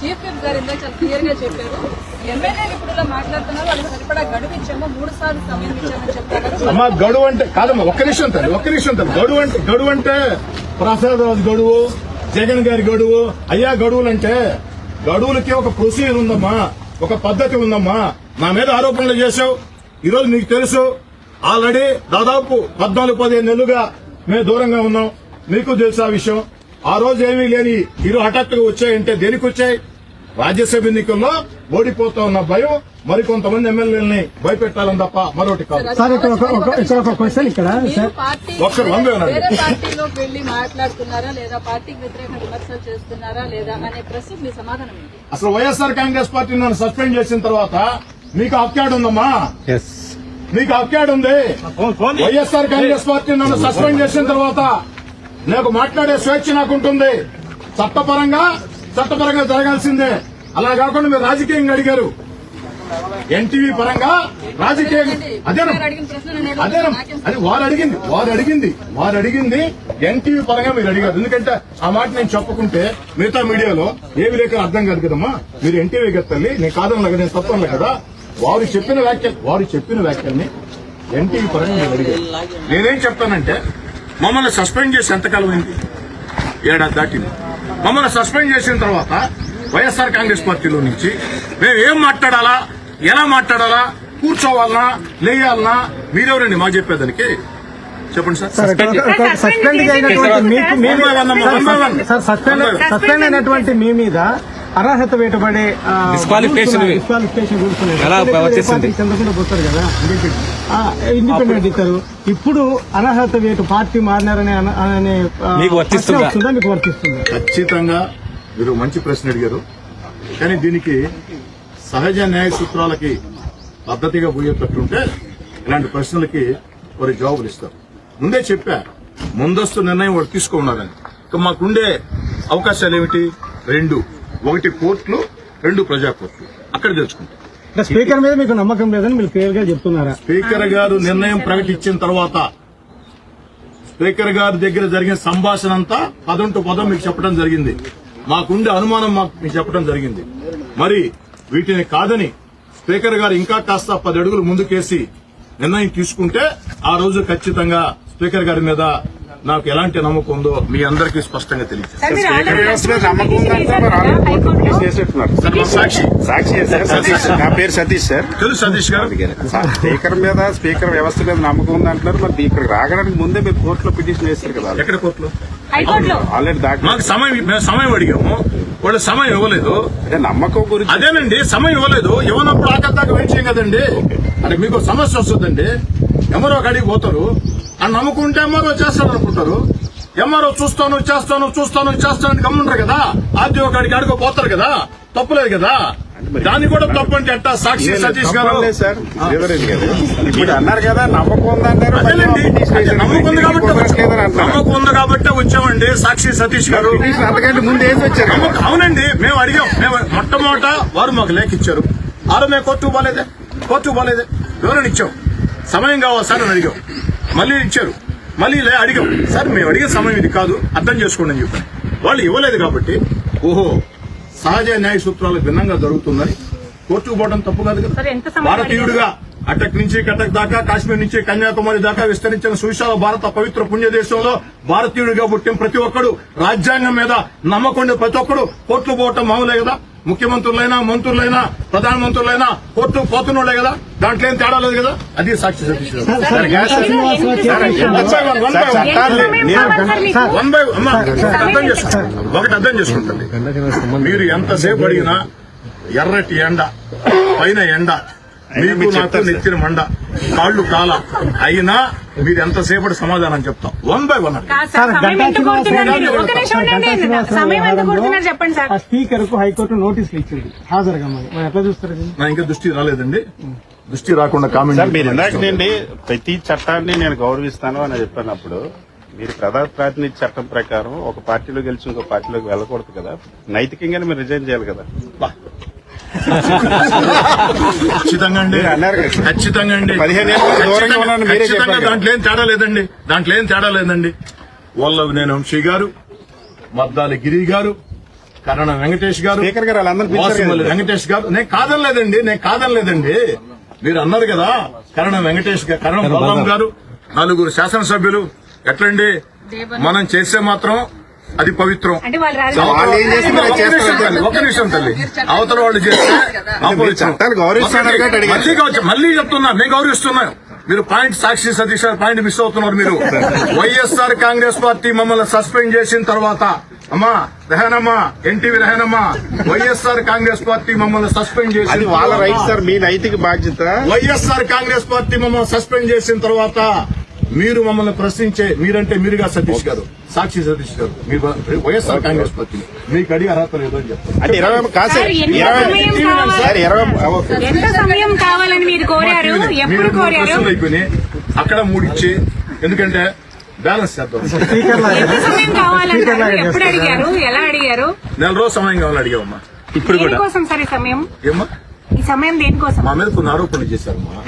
Chief whip గారు ఇందాక చాలా క్లియర్గా చెప్పారు. ఎమ్మెల్యేలు ఇప్పుడు ఇలా మాట్లాడుతున్నారు వాళ్ళకి సరిపడా గడువు ఇచ్చాము మూడు సార్లు సమయం ఇచ్చామని చెప్తున్నారు అమ్మా గడువు అంటే కాదమ్మా ఒక్క నిమిషం తల్లి ఒక్క నిమిషం తల్లి గడువు అంటే గడువు అంటే ప్రసాద్ రాజు గడువు జగన్ గారి గడువు అయ్యా గడువులు అంటే గడువులకి ఒక ప్రొసీజర్ ఉందమ్మా ఒక పద్ధతి ఉందమ్మా. నా మీద ఆరోపణలు చేశావు ఈ రోజు నీకు తెలుసు ఆల్రెడీ దాదాపు పద్నాలుగు పదిహేను నెలలుగా మేము దూరంగా ఉన్నాం. మీకు తెలుసు ఆ విషయం. ఆ రోజు ఏమీ లేని ఇరు హఠాత్తుగా వచ్చాయంటే దేనికి వచ్చాయి? రాజ్యసభ ఎన్నికల్లో ఓడిపోతా ఉన్న భయం మరికొంతమంది ఎమ్మెల్యేలని భయపెట్టాలని తప్ప మరొకటి కాదు. సార్ ఇక్కడ ఒక ఒక- ఇక్కడ ఒక క్వశ్చన్ ఇక్కడ మీరు సార్ పార్టీ ఒక్కరు వంద వినండి. వేరే పార్టీలోకి వెళ్ళి మాట్లాడుతున్నారా లేదా పార్టీకి వ్యతిరేక విమర్శలు చేస్తున్నారా లేదా అనే ప్రశ్నకు మీ సమాధానం ఏంటి? అసలు వైఎస్ఆర్ కాంగ్రెస్ పార్టీ నన్ను సస్పెండ్ చేసిన తర్వాత మీకు అప్కాడ్ ఉందమ్మా? మీకు అప్కాడ్ ఉంది. వైఎస్ఆర్ కాంగ్రెస్ పార్టీ నన్ను సస్పెండ్ చేసిన తర్వాత నాకు మాట్లాడే స్వేచ్ఛ నాకు ఉంటుంది చట్టపరంగా చట్టపరంగా జరగాల్సిందే. అలా కాకుండా మీరు రాజకీయంగా అడిగారు. ఎన్టీవీ పరంగా రాజకీయం అదేనా నేను అదే వారు అడిగింది. వారు అడిగింది. వారు అడిగింది ఎన్టీవీ పరంగా మీరు అడిగారు. ఎందుకంటే ఆ మాట నేను చెప్పకుంటే మిగతా మీడియాలో ఏ విలేకరు అర్థం కాదు కదమ్మా. మీరు ఎన్టీవీ తల్లి నేను కాదనలే కదా నేను తప్పనలే కదా. వారు చెప్పిన వ్యాఖ్యలు వారు చెప్పిన వ్యాఖ్యల్ని ఎన్టీవీ పరంగా మీరు అడిగారు. నేనేం చెప్తానంటే మమ్మల్ని సస్పెండ్ చేసి ఎంతకాలం అయింది ఏడాది దాటింది? మమ్మల్ని సస్పెండ్ చేసిన తర్వాత వైఎస్ఆర్ కాంగ్రెస్ పార్టీలో నుంచి మేము ఏం మాట్లాడాలా? ఎలా మాట్లాడాలా? కూర్చోవాలనా? లేయాలనా? మీరెవరండి? మా చెప్పేదానికి చెప్పండి సార్. సస్పెండ్ అయినటువంటి మీ మీద అర్హత వచ్చేసింది? పార్టీకి చెందకుండా పోతారు కదా ఆ, ఇండిపెండెంట్ ఇస్తారు. ఇప్పుడు అనర్హత వేటు పార్టీ మారినారనే అన- మీకు వర్తిస్తుందా? మీకు వర్తిస్తుందా? ఖచ్చితంగా మీరు మంచి ప్రశ్న అడిగారు. కానీ దీనికి సహజ న్యాయ సూత్రాలకి పద్ధతిగా పోయేటట్టుంటే ఇలాంటి ప్రశ్నలకి వారి జవాబులు ఇస్తారు. ముందే చెప్పా ముందస్తు నిర్ణయం వాడు తీసుకున్నారని ఇక మాకుండే అవకాశాలు ఏమిటి రెండు. ఒకటి కోర్టులు రెండు ప్రజా కోర్టులు అక్కడ తెలుసుకుంటాం స్పీకర్ మీద మీకు నమ్మకం లేదని మీరు క్లియర్గా చెప్తున్నారా? స్పీకర్ గారు నిర్ణయం ప్రకటించిన తర్వాత స్పీకర్ గారి దగ్గర జరిగిన సంభాషణ అంతా పదం టు పదం మీకు చెప్పడం జరిగింది. మాకుండే అనుమానం మాకు మీకు చెప్పడం జరిగింది. మరి వీటిని కాదని స్పీకర్ గారు ఇంకా కాస్త పది అడుగులు ముందుకేసి నిర్ణయం తీసుకుంటే ఆ రోజు ఖచ్చితంగా స్పీకర్ గారి మీద నాకు ఎలాంటి నమ్మకం ఉందో మీ అందరికీ స్పష్టంగా మా సాక్షి. సాక్షి సార్? సతీష్ నా పేరు సతీష్ సార్. తెలుసు సతీష్ గారు. స్పీకర్ మీద స్పీకర్ వ్యవస్థ మీద నమ్మకం ఉంది అంటున్నారు మరి ఇక్కడ రాగడానికి ముందే మీరు కోర్టులో పిటిషన్ వేస్తారు కదా. ఎక్కడ కోర్టులో? ఆల్రెడీ దాకా మాకు సమయం మేము సమయం అడిగాము. వాళ్ళు సమయం ఇవ్వలేదు. అంటే నమ్మకం గురించి అదేనండి సమయం ఇవ్వలేదు. ఇవ్వనప్పుడు ఆకలి దాకా వెయిట్ చేయం కదండి. అంటే మీకు సమస్య వస్తుందండి. ఎంఆర్ఓ కాడికి పోతారు. అని నమ్ముకుంటే ఎంఆర్ఓ చేస్తాడు అనుకుంటారు ఎంఆర్ఓ చూస్తాను చేస్తాను చూస్తాను చేస్తాను గమ్ముంటారు కదా. ఆర్టీఓ కాడికి ఆడుకో పోతారు కదా. తప్పులేదు కదా. దాన్ని కూడా తప్పు అంటే ఎట్టా సాక్షి సతీష్ గారు? ఇప్పుడు అన్నారు కదా నమ్మకం ఉందన్నారు మళ్ళీ అదేనండి పిటిషన్ అదే వేశారు. నమ్మకం ఉంది కాబట్టి. నమ్మకం ఉంది కాబట్టి వచ్చామండి సాక్షి సతీష్ గారు. అంతకంటే ముందు వేసి వచ్చారు? అవునండి మేము అడిగాం. మేము మొట్టమొదట వారు మాకు లేఖ ఇచ్చారు. ఆరు మేము కోర్టుకు పోలేదే? కోర్టుకు పోలేదే? వివరణ ఇచ్చాం. సమయం కావాలి సార్ అని అడిగాం. మళ్ళీ ఇచ్చారు. మళ్ళీ లే- అడిగాం. సార్ మేము అడిగే సమయం ఇది కాదు. అర్థం చేసుకోండి అని చెప్పాను. వాళ్ళు ఇవ్వలేదు కాబట్టి ఓహో సహజ న్యాయ సూత్రాలకు భిన్నంగా జరుగుతుందని కోర్టుకు పోవడం తప్పు కాదు కదా. భారతీయుడిగా అటక్ నుంచి కటక్ దాకా కాశ్మీర్ నుంచి కన్యాకుమారి దాకా విస్తరించిన సువిశాల భారత పవిత్ర పుణ్య దేశంలో భారతీయుడిగా పుట్టిన ప్రతి ఒక్కడు రాజ్యాంగం మీద నమ్మకం ప్రతి ఒక్కడు కోర్టులు పోవటం మామూలే కదా. ముఖ్యమంత్రులైనా మంత్రులైనా ప్రధానమంత్రులైనా కోర్టు పోతున్నోళ్ళే కదా దాంట్లో ఏం తేడా లేదు కదా అది సాక్షి వన్ బై అమ్మా ఒకటి అర్థం చేసుకుంటాను ఒకటి అర్థం చేసుకుంటుంది మీరు ఎంతసేపు అడిగినా ఎర్రటి ఎండ పైన ఎండ మీకు మీరు నాకు. నెత్తిన మండ కాళ్ళు కాల అయినా మీరు ఎంతసేపటి సమాధానం చెప్తాం? వన్ బై వన్ స్పీకర్కు హైకోర్టు నోటీసులు ఇచ్చింది. హాజరుగామని మరి ఎట్లా చూస్తారు? నా ఇంకా దృష్టి రాలేదండి. దృష్టి రాకుండా కామెంట్ సార్ మీరు ఇందాక నుండి ప్రతి చట్టాన్ని నేను గౌరవిస్తాను అని చెప్పినప్పుడు మీరు ప్రధాన ప్రాతినిధ్య చట్టం ప్రకారం ఒక పార్టీలో గెలిచి ఇంకో పార్టీలోకి వెళ్ళకూడదు కదా? నైతికంగానే మీరు రిజైన్ చేయాలి కదా? ఖచ్చితంగా అండి. ఖచ్చితంగా అండి. ఖచ్చితంగా-. దాంట్లో ఏం తేడా లేదండి. దాంట్లో ఏం తేడా లేదండి. వాళ్ళ నేను వంశీ గారు మద్దాలి గిరి గారు కరణ వెంకటేష్ గారు. వెంకటేష్ గారు. నేను కాదనలేదండి నేను కాదనలేదండి మీరు అన్నారు కదా కరణ వెంకటేష్ గారు కరణ బలరాం గారు నలుగురు శాసనసభ్యులు. ఎట్లండి? మనం చేస్తే మాత్రం అది పవిత్రం. ఒక నిమిషం తల్లి, ఒక నిమిషం తల్లి. అవతల వాళ్ళు చేస్తే. మళ్ళీ చెప్తున్నా మేము గౌరవిస్తున్నాం. మీరు point Sakshi Satish point miss అవుతున్నారు మీరు. వైఎస్ఆర్ కాంగ్రెస్ పార్టీ మమ్మల్ని సస్పెండ్ చేసిన తర్వాత అమ్మా రెహనమ్మా ఎన్టీవీ రెహనమ్మా వైఎస్ఆర్ కాంగ్రెస్ పార్టీ మమ్మల్ని సస్పెండ్ చేసి వాళ్ళ రైట్ సార్ మీ నైతిక బాధ్యత. వైఎస్ఆర్ కాంగ్రెస్ పార్టీ మమ్మల్ని సస్పెండ్ చేసిన తర్వాత మీరు మమ్మల్ని ప్రశ్నించే మీరంటే మీరుగా సతీష్ గారు. సాక్షి సతీష్ గారు. మీరు వైఎస్ఆర్ కాంగ్రెస్ పార్టీ మీకు అడిగి అర్హత లేదు అని చెప్తారు. అంటే ఇరవై ప్రశ్నలు అయిపోయినాయి. అక్కడ మూడు ఇచ్చి ఎందుకంటే బ్యాలెన్స్ చేద్దాం. స్పీకర్ లాగా ఎంత సమయం కావాలన్నారు ఎప్పుడు అడిగారు? ఎలా అడిగారు? నెల రోజు సమయం కావాలని అడిగామమ్మా ఇప్పుడు కూడా. సమయం? ఏమ్మా? ఈ సమయం దేనికోసం? మా మీద కొన్ని ఆరోపణలు చేశారమ్మా.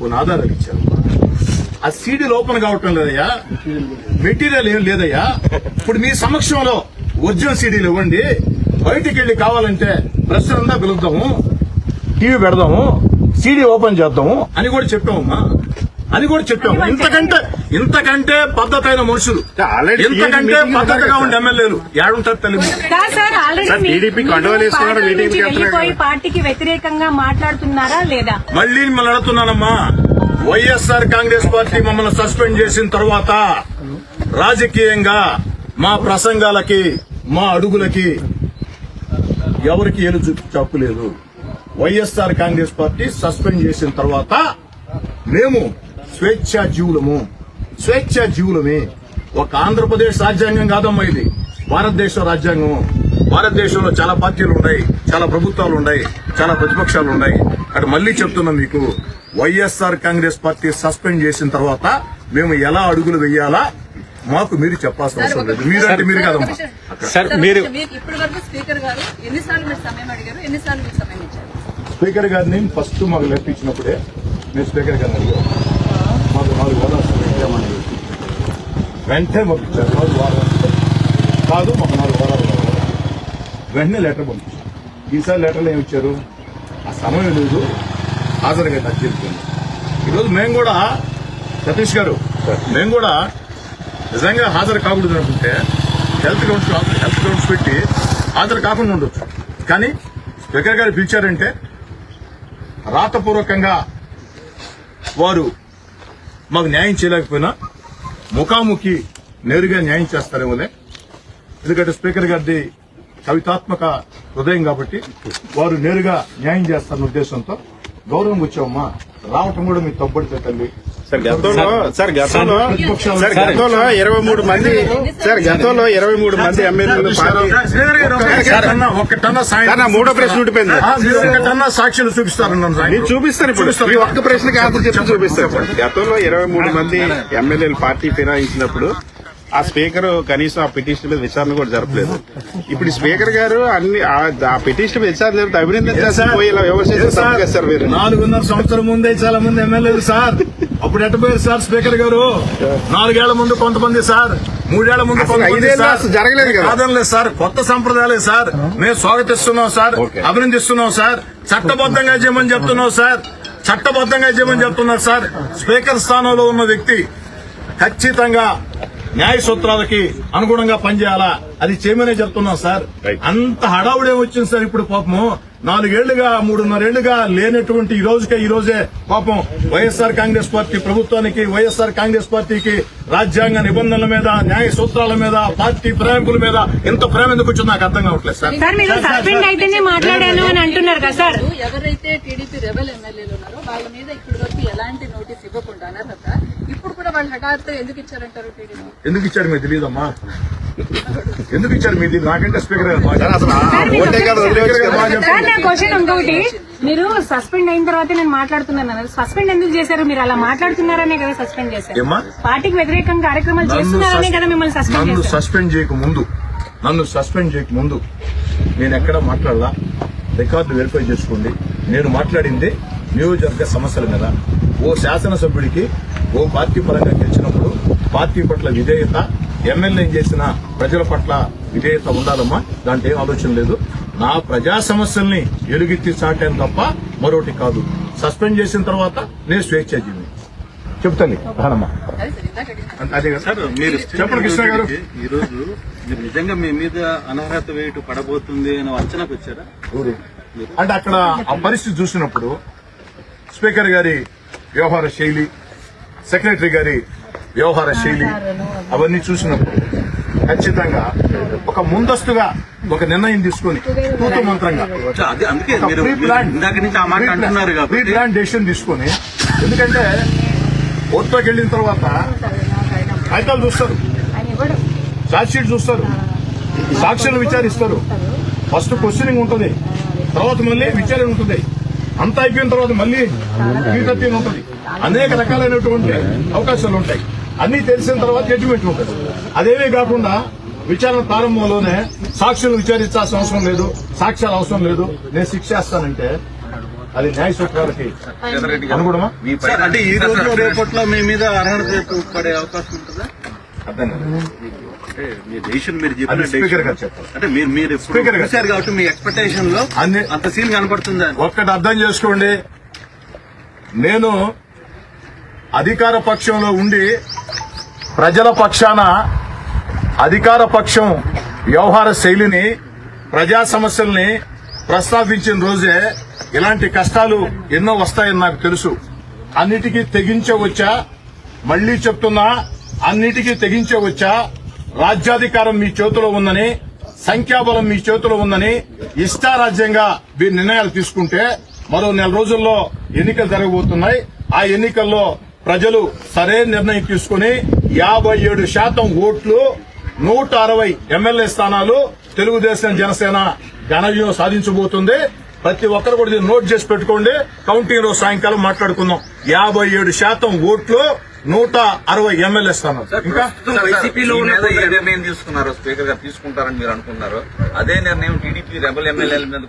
కొన్ని ఆధారాలు ఇచ్చారమ్మా ఆ సీడీలు ఓపెన్ కావటం లేదయ్యా. మెటీరియల్ ఏం లేదయ్యా. ఇప్పుడు మీ సమక్షంలో ఒరిజినల్ సీడీలు ఇవ్వండి. బయటికి వెళ్ళి కావాలంటే ప్రెస్ అంతా పిలుద్దాము. టీవీ పెడదాము. సీడీ ఓపెన్ చేద్దాము. అని కూడా చెప్పామమ్మా. అని కూడా చెప్పాము. ఇంతకంటే ఇంతకంటే పద్ధతైన మనుషులు. ఆల్రెడీ ఇంతకంటే పద్ధతిగా ఉండే ఎమ్మెల్యేలు ఏడుంటారు కదా. పార్టీకి వ్యతిరేకంగా మాట్లాడుతున్నారా లేదా? మళ్ళీ మిమ్మల్ని అడుగుతున్నానమ్మా. వైఎస్ఆర్ కాంగ్రెస్ పార్టీ మమ్మల్ని సస్పెండ్ చేసిన తర్వాత రాజకీయంగా మా ప్రసంగాలకి మా అడుగులకి ఎవరికి ఏలు చెప్పలేదు వైఎస్ఆర్ కాంగ్రెస్ పార్టీ సస్పెండ్ చేసిన తర్వాత మేము స్వేచ్ఛా జీవులము. స్వేచ్ఛా జీవులమే. ఒక ఆంధ్రప్రదేశ్ రాజ్యాంగం కాదమ్మా ఇది. భారతదేశ రాజ్యాంగం భారతదేశంలో చాలా పార్టీలు ఉన్నాయి. చాలా ప్రభుత్వాలు ఉన్నాయి. చాలా ప్రతిపక్షాలు ఉన్నాయి. అక్కడ మళ్ళీ చెప్తున్నా మీకు. వైఎస్ఆర్ కాంగ్రెస్ పార్టీ సస్పెండ్ చేసిన తర్వాత మేము ఎలా అడుగులు వెయ్యాలా మాకు మీరు చెప్పాల్సిన అవసరం లేదు. మీరంటే మీరు కాదమ్మా. సార్, మీరు- ఇప్పటి వరకు స్పీకర్ గారు ఎన్నిసార్లు మీరు సమయం అడిగారు? ఎన్నిసార్లు మీరు సమయం ఇచ్చారు? స్పీకర్ గారిని ఫస్ట్ మాకు లెఫ్ట్ ఇచ్చినప్పుడే మేము స్పీకర్ గారిని అడిగాం మాకు నాలుగు వారాలు సమయం వెంటనే పంపించారు. నాలుగు వారాలు కాదు మాకు నాలుగు వారాలు. వెంటనే లెటర్ పంపించారు. ఈసారి లెటర్లు ఏమి ఇచ్చారు? ఆ సమయం లేదు. హాజరుగా నాకు చెప్తుంది ఈరోజు మేము కూడా సతీష్ గారు మేము కూడా నిజంగా హాజరు కాకూడదు అనుకుంటే హెల్త్ గ్రౌండ్స్ హెల్త్ గ్రౌండ్స్ పెట్టి హాజరు కాకుండా ఉండొచ్చు. కానీ స్పీకర్ గారు పిలిచారంటే రాతపూర్వకంగా వారు మాకు న్యాయం చేయలేకపోయినా ముఖాముఖి నేరుగా న్యాయం చేస్తారేమోనే ఎందుకంటే స్పీకర్ గారిది కవితాత్మక హృదయం కాబట్టి వారు నేరుగా న్యాయం చేస్తారన్న ఉద్దేశంతో గౌరవం వచ్చామమ్మా రావటం కూడా మీ తప్పడితే తల్లి. సార్ గతంలో సార్ గతంలో సార్ గతంలో ఇరవై మూడు మంది సార్ గతంలో ఇరవై మూడు మంది ఎమ్మెల్యేలు మూడో ప్రశ్న ఉండిపోయింది. ఒక్కటన్నా సాక్షులు చూపిస్తారన్నాను నేను. చూపిస్తాను ఇప్పుడు. ఒక్క ప్రశ్నకి ఆన్సర్ చెప్పి చూపిస్తాను. గతంలో ఇరవై మూడు మంది ఎమ్మెల్యేలు పార్టీ ఫిరాయించినప్పుడు ఆ స్పీకర్ కనీసం ఆ పిటిషన్ మీద విచారణ కూడా జరపలేదు. ఇప్పుడు స్పీకర్ గారు అన్ని ఆ- పిటిషన్ మీద విచారణ జరిపితే అభినందించాల్సి ఇలా మీరు. నాలుగున్నర సంవత్సరం ముందే చాలా మంది ఎమ్మెల్యేలు సార్. అప్పుడు ఎట్టపోయారు సార్ స్పీకర్ గారు? నాలుగేళ్ళ ముందు కొంతమంది సార్. మూడేళ్ళ ముందు జరగలేదు కదా. కాదనలేదు సార్. కొత్త సంప్రదాయాలే సార్. మేము స్వాగతిస్తున్నాం సార్. అభినందిస్తున్నాం సార్. చట్టబద్ధంగా చేయమని చెప్తున్నాం సార్. చట్టబద్ధంగా చేయమని చెప్తున్నారు సార్. స్పీకర్ స్థానంలో ఉన్న వ్యక్తి ఖచ్చితంగా న్యాయ సూత్రాలకి అనుగుణంగా పనిచేయాలా? అది చేయమనే చెప్తున్నాం సార్. అంత హడావుడే వచ్చింది సార్ ఇప్పుడు పాపము నాలుగేళ్ళుగా మూడున్నరేళ్ళుగా లేనటువంటి ఈ రోజుకే ఈ రోజే పాపం వైఎస్ఆర్ కాంగ్రెస్ పార్టీ ప్రభుత్వానికి వైఎస్ఆర్ కాంగ్రెస్ పార్టీకి రాజ్యాంగ నిబంధనల మీద న్యాయ సూత్రాల మీద పార్టీ ప్రేమికుల మీద ఎంత ప్రేమ ఎందుకు వచ్చిందో నాకు అర్థం కావట్లేదు సార్. సార్ మీరు సస్పెండ్ అయితేనే మాట్లాడాను అని అంటున్నారు కదా సార్. ఎవరైతే టీడీపీ రెబల్ ఎమ్మెల్యేలు ఉన్నారో వాళ్ళ మీద ఇప్పటి వరకు ఎలాంటి నోటీస్ ఇవ్వకుండా ఇప్పుడు కూడా వాళ్ళు హఠాత్తు ఎందుకు ఇచ్చారంటారు టీడీపీ? ఎందుకు ఇచ్చారు మీకు తెలియదమ్మా? ఎందుకు ఇచ్చారు తెలియదు నాకంటే స్పీకర్ కాదు కదా. క్వశ్చన్ ఇంకొకటి. మీరు సస్పెండ్ అయిన తర్వాత నేను మాట్లాడుతున్నాను అన్నారు. సస్పెండ్ ఎందుకు చేశారు? మీరు అలా మాట్లాడుతున్నారనే కదా సస్పెండ్ చేశారు? పార్టీకి వ్యతిరేకంగా కార్యక్రమాలు చేస్తున్నారనే కదా మిమ్మల్ని సస్పెండ్ నన్ను సస్పెండ్ చేయక ముందు నన్ను సస్పెండ్ చేయక ముందు నేను ఎక్కడ మాట్లాడలా? రికార్డు వెరిఫై చేసుకోండి. నేను మాట్లాడింది నియోజకవర్గ సమస్యల మీద ఓ శాసనసభ్యుడికి ఓ పార్టీ పరంగా గెలిచినప్పుడు పార్టీ పట్ల విధేయత ఎమ్మెల్యే చేసిన ప్రజల పట్ల విధేయత ఉండాలమ్మా? దాంట్లో ఏం ఆలోచన లేదు. నా ప్రజా సమస్యల్ని ఎలుగెత్తి చాటాను తప్ప మరొకటి కాదు. సస్పెండ్ చేసిన తర్వాత నేను స్వేచ్ఛాజీవి చెప్తాను. రానమ్మా. అదే కదా. సార్ మీరు చెప్పండి కృష్ణ గారు. ఈ రోజు మీరు నిజంగా మీ మీద అనర్హత వేటు పడబోతుంది అని అంచనాకు వచ్చారా ఊరు. అంటే అక్కడ ఆ పరిస్థితి చూసినప్పుడు స్పీకర్ గారి వ్యవహార శైలి సెక్రటరీ గారి వ్యవహార శైలి అవన్నీ చూసినప్పుడు ఖచ్చితంగా ఒక ముందస్తుగా ఒక నిర్ణయం తీసుకొని తూతు మంత్రంగా సో అదే అందుకే ఒక మీరు ప్రీ ప్లాన్ ఇందాక నుంచి ఆ మాట అంటున్నారు ప్రీ కాబట్టి ప్లాన్ డెసిషన్ తీసుకొని ఎందుకంటే కోర్టులోకి వెళ్ళిన తర్వాత కాగితాలు చూస్తారు షీట్ చూస్తారు సాక్షులు విచారిస్తారు. ఫస్ట్ క్వశ్చనింగ్ ఉంటుంది తర్వాత మళ్ళీ విచారణ ఉంటుంది. అంతా అయిపోయిన తర్వాత మళ్ళీ ఉంటుంది. అనేక రకాలైనటువంటి అవకాశాలు ఉంటాయి. అన్ని తెలిసిన తర్వాత జడ్జిమెంట్ ఉంటుంది. అదేమీ కాకుండా విచారణ ప్రారంభంలోనే సాక్షులు విచారించాల్సిన అవసరం లేదు. సాక్ష్యాలు అవసరం లేదు. నేను శిక్ష చేస్తానంటే అది న్యాయ సూత్రాలకి అనుగుణమా? అంటే ఈ రోజు రేపట్లో మీ మీద అర్హత పడే అవకాశం ఉంటుందా? అర్థం. అంటే మీరు మీరు స్పీకర్. చూశారు కాబట్టి మీ ఎక్స్పెక్టేషన్లో అన్ని అంత సీన్ కనపడుతుందా? ఒక్కటి అర్థం చేసుకోండి. నేను అధికార పక్షంలో ఉండి ప్రజల పక్షాన అధికార పక్షం వ్యవహార శైలిని ప్రజా సమస్యల్ని ప్రస్తావించిన రోజే ఇలాంటి కష్టాలు ఎన్నో వస్తాయని నాకు తెలుసు. అన్నిటికీ తెగించవచ్చా మళ్ళీ చెప్తున్నా అన్నిటికీ తెగించవచ్చా రాజ్యాధికారం మీ చేతిలో ఉందని సంఖ్యాబలం మీ చేతిలో ఉందని ఇష్టారాజ్యంగా మీరు నిర్ణయాలు తీసుకుంటే మరో నెల రోజుల్లో ఎన్నికలు జరగబోతున్నాయి. ఆ ఎన్నికల్లో ప్రజలు సరైన నిర్ణయం తీసుకుని యాభై ఏడు శాతం ఓట్లు నూట అరవై ఎమ్మెల్యే స్థానాలు తెలుగుదేశం జనసేన ఘనవిజయం సాధించబోతుంది. ప్రతి ఒక్కరు కూడా దీన్ని నోట్ చేసి పెట్టుకోండి. కౌంటింగ్ రోజు సాయంకాలం మాట్లాడుకుందాం. యాభై ఏడు శాతం ఓట్లు నూట అరవై ఎమ్మెల్యే ఇంకా? ఏ నిర్ణయం తీసుకున్నారో స్పీకర్ గారు తీసుకుంటారని మీరు అనుకున్నారు అదే నిర్ణయం టీడీపీ రెబల్ ఎమ్మెల్యేల మీద